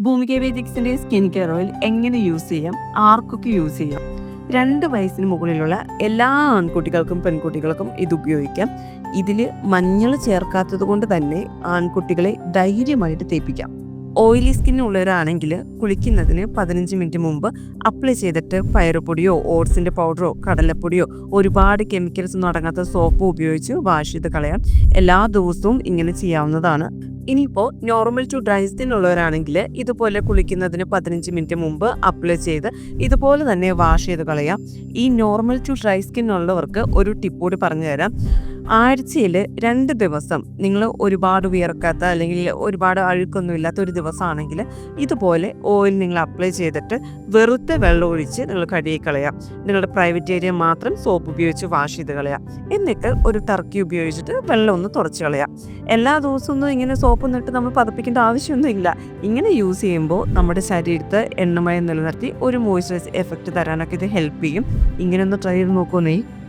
ഭൂമിക വേദിക്സിന്റെ skin care oil എങ്ങനെ use ചെയ്യാം? ആർക്കൊക്കെ യൂസ് ചെയ്യാം? രണ്ട് വയസ്സിന് മുകളിലുള്ള എല്ലാ ആൺകുട്ടികൾക്കും പെൺകുട്ടികൾക്കും ഇത് ഉപയോഗിക്കാം. ഇതിൽ മഞ്ഞൾ ചേർക്കാത്തത് കൊണ്ട് തന്നെ ആൺകുട്ടികളെ ധൈര്യമായിട്ട് തേപ്പിക്കാം. ഓയിലി സ്കിന്നുള്ളവരാണെങ്കിൽ കുളിക്കുന്നതിന് പതിനഞ്ച് മിനിറ്റ് മുമ്പ് അപ്ലൈ ചെയ്തിട്ട് പയറുപൊടിയോ ഓട്സിന്റെ പൗഡറോ കടലപ്പൊടിയോ ഒരുപാട് കെമിക്കൽസ് ഒന്നും അടങ്ങാത്ത സോപ്പോ ഉപയോഗിച്ച് വാഷ് ചെയ്ത് കളയാം. എല്ലാ ദിവസവും ഇങ്ങനെ ചെയ്യാവുന്നതാണ്. ഇനിയിപ്പോൾ നോർമൽ ടു ഡ്രൈ സ്കിൻ ഉള്ളവരാണെങ്കിൽ ഇതുപോലെ കുളിക്കുന്നതിന് പതിനഞ്ച് മിനിറ്റ് മുമ്പ് അപ്ലൈ ചെയ്ത് ഇതുപോലെ തന്നെ വാഷ് ചെയ്ത് കളയാം. ഈ നോർമൽ ടു ഡ്രൈ സ്കിൻ ഉള്ളവർക്ക് ഒരു ടിപ്പ് കൂടി പറഞ്ഞു തരാം ആഴ്ചയിൽ രണ്ട് ദിവസം നിങ്ങൾ ഒരുപാട് വിയർക്കാത്ത അല്ലെങ്കിൽ ഒരുപാട് അഴുക്കൊന്നും ഇല്ലാത്ത ഒരു ദിവസമാണെങ്കിൽ ഇതുപോലെ ഓയിൽ നിങ്ങൾ അപ്ലൈ ചെയ്തിട്ട് വെറുതെ വെള്ളം ഒഴിച്ച് നിങ്ങൾ കഴുകി കളയാം. നിങ്ങളുടെ പ്രൈവറ്റ് ഏരിയ മാത്രം സോപ്പ് ഉപയോഗിച്ച് വാഷ് ചെയ്ത് കളയാം. എന്നിട്ട് ഒരു ടർക്കി ഉപയോഗിച്ചിട്ട് വെള്ളം ഒന്ന് തുറച്ച് കളയാം. എല്ലാ ദിവസവും ഇങ്ങനെ സോപ്പ് നിട്ട് നമ്മൾ പതപ്പിക്കേണ്ട ആവശ്യമൊന്നും ഇല്ല. ഇങ്ങനെ യൂസ് ചെയ്യുമ്പോൾ നമ്മുടെ ശരീരത്തെ എണ്ണമയം നിലനിർത്തി ഒരു മോയ്സ്ചറൈസ് എഫക്റ്റ് തരാനൊക്കെ ഇത് ഹെൽപ്പ് ചെയ്യും. ഇങ്ങനെ ഒന്ന് ട്രൈ ചെയ്ത് നോക്കുമെന്നേ